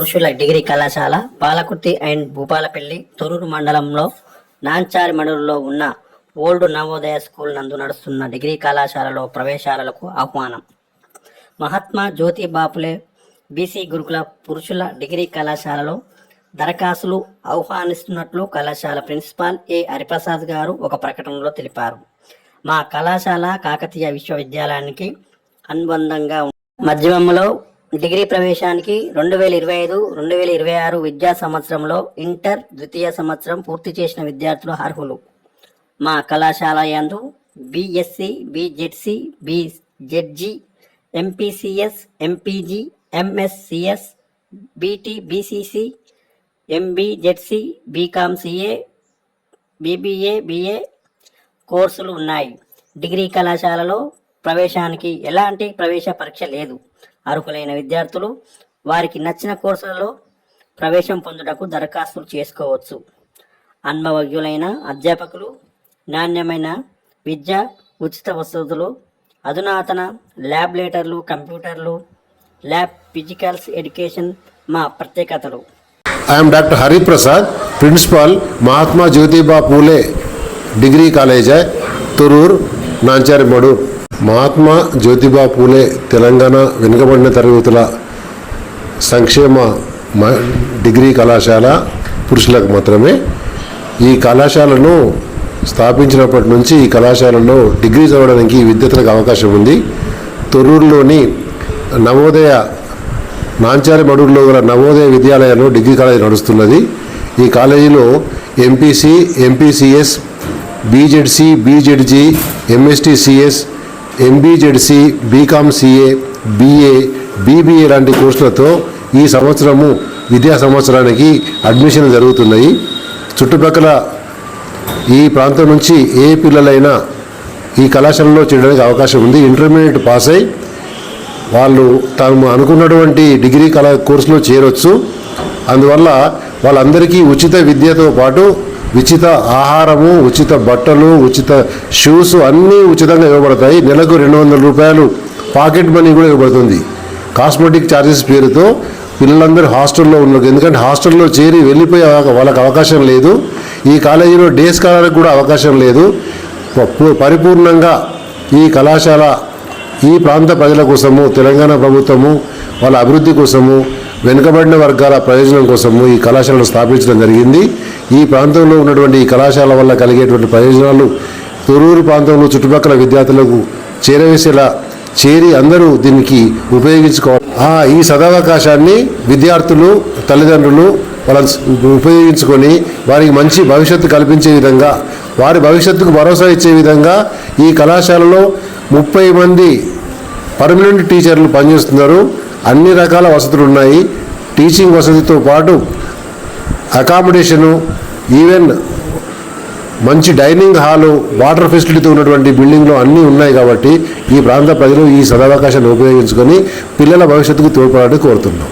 పురుషుల డిగ్రీ కళాశాల పాలకుర్తి అండ్ భూపాలపల్లి తొరూరు మండలంలో నాంచారి మండలంలో ఉన్న ఓల్డ్ నవోదయ స్కూల్ నందు నడుస్తున్న డిగ్రీ కళాశాలలో ప్రవేశాలకు ఆహ్వానం. మహాత్మా జ్యోతి బాపులే బీసీ గురుకుల పురుషుల డిగ్రీ కళాశాలలో దరఖాస్తులు ఆహ్వానిస్తున్నట్లు కళాశాల ప్రిన్సిపాల్ ఏ హరిప్రసాద్ గారు ఒక ప్రకటనలో తెలిపారు. మా కళాశాల కాకతీయ విశ్వవిద్యాలయానికి అనుబంధంగా మధ్యమంలో డిగ్రీ ప్రవేశానికి రెండు వేల ఇరవై ఐదు రెండు వేల ఇరవై ఆరు విద్యా సంవత్సరంలో ఇంటర్ ద్వితీయ సంవత్సరం పూర్తి చేసిన విద్యార్థులు అర్హులు. మా కళాశాల యందు BSc BZC BZG MPCS MPG MSCS BT BCC MBZC BCom CA BBA BA కోర్సులు ఉన్నాయి. డిగ్రీ కళాశాలలో ప్రవేశానికి ఎలాంటి ప్రవేశ పరీక్ష లేదు. అర్హులైన విద్యార్థులు వారికి నచ్చిన కోర్సులలో ప్రవేశం పొందుటకు దరఖాస్తులు చేసుకోవచ్చు. అనుభవజ్ఞులైన అధ్యాపకులు నాణ్యమైన విద్య ఉచిత వసతులు అధునాతన ల్యాబ్ కంప్యూటర్లు ల్యాబ్ ఫిజికల్స్ ఎడ్యుకేషన్ మా ప్రత్యేకతలు. I'm doctor Hariprasad principal Mahatma Jyotiba Phule degree college Thorrur Nanchari Mahatma Jyotiba Phule Telangana వెనుకబడిన తరగతుల సంక్షేమ మ- డిగ్రీ కళాశాల పురుషులకు మాత్రమే. ఈ కళాశాలను స్థాపించినప్పటి నుంచి ఈ కళాశాలలో డిగ్రీ చదవడానికి విద్యార్థులకు అవకాశం ఉంది. తొర్రూరులోని నవోదయ నాంచారి మడూరులో గల నవోదయ విద్యాలయంలో డిగ్రీ కాలేజీ నడుస్తున్నది. ఈ కాలేజీలో MPC MPCS BZC BZG MSTCS MBZC BCom CA BA BBA లాంటి కోర్సులతో ఈ సంవత్సరము విద్యా సంవత్సరానికి అడ్మిషన్ జరుగుతున్నాయి. చుట్టుపక్కల ఈ ప్రాంతం నుంచి ఏ పిల్లలైనా ఈ కళాశాలలో చేయడానికి అవకాశం ఉంది. ఇంటర్మీడియట్ పాస్ అయి వాళ్ళు తాము అనుకున్నటువంటి డిగ్రీ కళా కోర్సులో చేరొచ్చు. అందువల్ల వాళ్ళందరికీ ఉచిత విద్యతో పాటు ఉచిత ఆహారము ఉచిత బట్టలు ఉచిత షూస్ అన్నీ ఉచితంగా ఇవ్వబడతాయి. నెలకు రెండు వందల రూపాయలు పాకెట్ మనీ కూడా ఇవ్వబడుతుంది. కాస్మెటిక్ ఛార్జెస్ పేరుతో పిల్లలందరూ హాస్టల్లో ఉన్నారు ఎందుకంటే హాస్టల్లో చేరి వెళ్ళిపోయే వాళ్ళకి అవకాశం లేదు. ఈ కాలేజీలో డే స్కాలర్కి కూడా అవకాశం లేదు. పరిపూర్ణంగా ఈ కళాశాల ఈ ప్రాంత ప్రజల కోసము తెలంగాణ ప్రభుత్వము వాళ్ళ అభివృద్ధి కోసము వెనుకబడిన వర్గాల ప్రయోజనం కోసము ఈ కళాశాలను స్థాపించడం జరిగింది. ఈ ప్రాంతంలో ఉన్నటువంటి ఈ కళాశాల వల్ల కలిగేటువంటి ప్రయోజనాలు తొరూరు ప్రాంతంలో చుట్టుపక్కల విద్యార్థులకు చేరవేసేలా చేరి అందరూ దీనికి ఉపయోగించుకోవాలి ఈ సదావకాశాన్ని విద్యార్థులు తల్లిదండ్రులు వాళ్ళని ఉపయోగించుకొని వారికి మంచి భవిష్యత్తు కల్పించే విధంగా వారి భవిష్యత్తుకు భరోసా ఇచ్చే విధంగా ఈ కళాశాలలో ముప్పై మంది పర్మనెంట్ టీచర్లు పనిచేస్తున్నారు. అన్ని రకాల వసతులు ఉన్నాయి. టీచింగ్ వసతితో పాటు అకామిడేషను ఈవెన్ మంచి డైనింగ్ హాలు వాటర్ ఫెసిలిటీతో ఉన్నటువంటి బిల్డింగ్లో అన్నీ ఉన్నాయి కాబట్టి ఈ ప్రాంత ప్రజలు ఈ సదవకాశాన్ని ఉపయోగించుకొని పిల్లల భవిష్యత్తుకు తోడ్పడాలని కోరుతున్నాం.